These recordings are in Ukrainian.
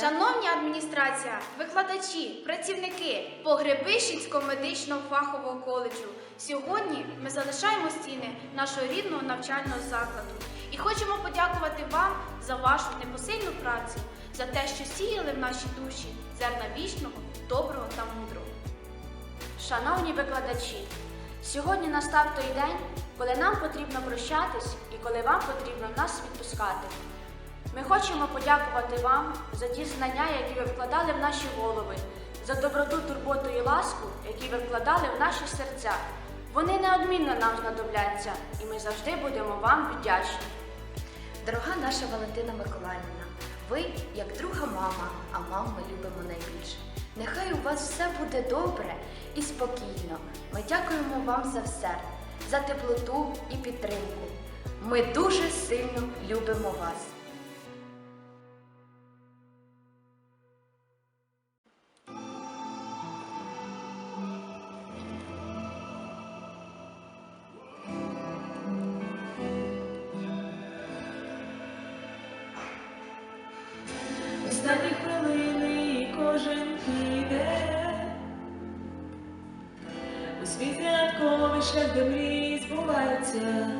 Шановні адміністрація, викладачі, працівники Погребищенського медичного фахового коледжу. Сьогодні ми залишаємо стіни нашого рідного навчального закладу і хочемо подякувати вам за вашу непосильну працю, за те, що сіяли в наші душі зерна вічного, доброго та мудрого. Шановні викладачі, сьогодні настав той день, коли нам потрібно прощатись і коли вам потрібно нас відпускати. Ми хочемо подякувати вам за ті знання, які ви вкладали в наші голови, за доброту, турботу і ласку, які ви вкладали в наші серця. Вони неодмінно нам знадобляться, і ми завжди будемо вам вдячні. Дорога наша Валентина Миколаївна, ви як друга мама, а мам ми любимо найбільше. Нехай у вас все буде добре і спокійно. Ми дякуємо вам за все, за теплоту і підтримку. Ми дуже сильно любимо вас. Піде. У світ святковий шлях до мрії збувається.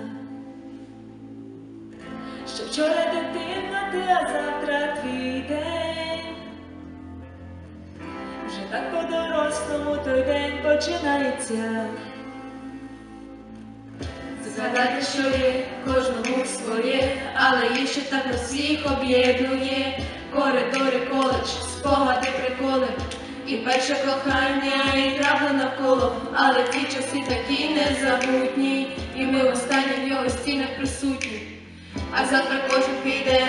Що вчора дитина ти, а завтра твій день. Вже так по-дорослому той день починається. Згадати, що є кожному своє, але є ще так всіх об'єднує. Перше кохання, і травли навколо, але ті часи такі незабутні, і ми в останніх його стінах присутні. А завтра кожен піде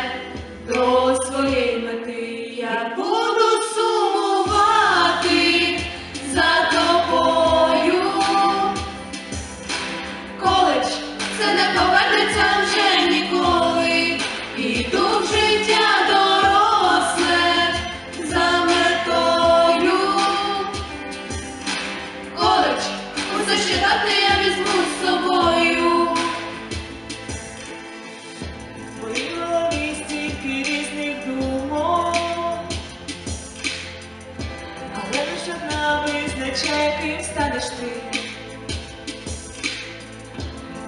до своєї мети. Я буду одна визначає, ким станеш ти.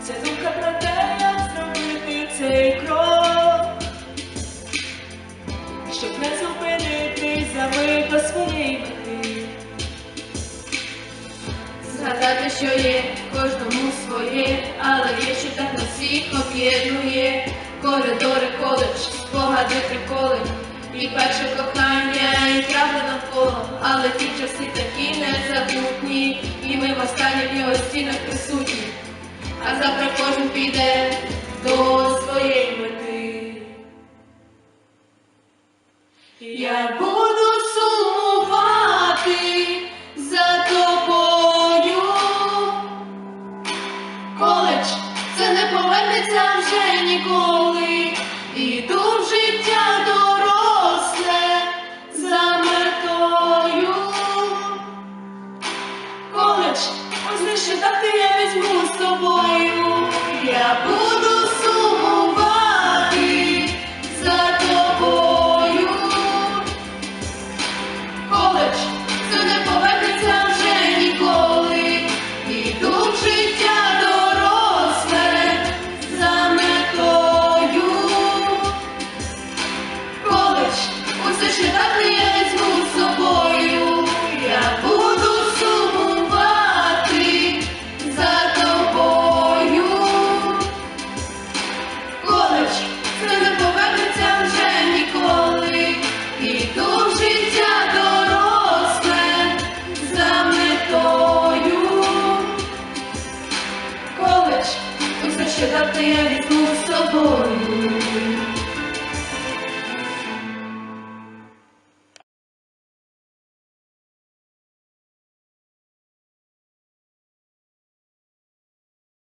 Це думка про те, як зробити цей крок, щоб не мить до своєї мети. Згадати, що є кожному своє, але є, що так нас всіх об'єднує. Коридори, коледж, спогади, приколи. І перше часи такі незабутні, і ми в останніх його ось лише я візьму з собою. Я буду Коледж, усе ще дати я візьму з собою.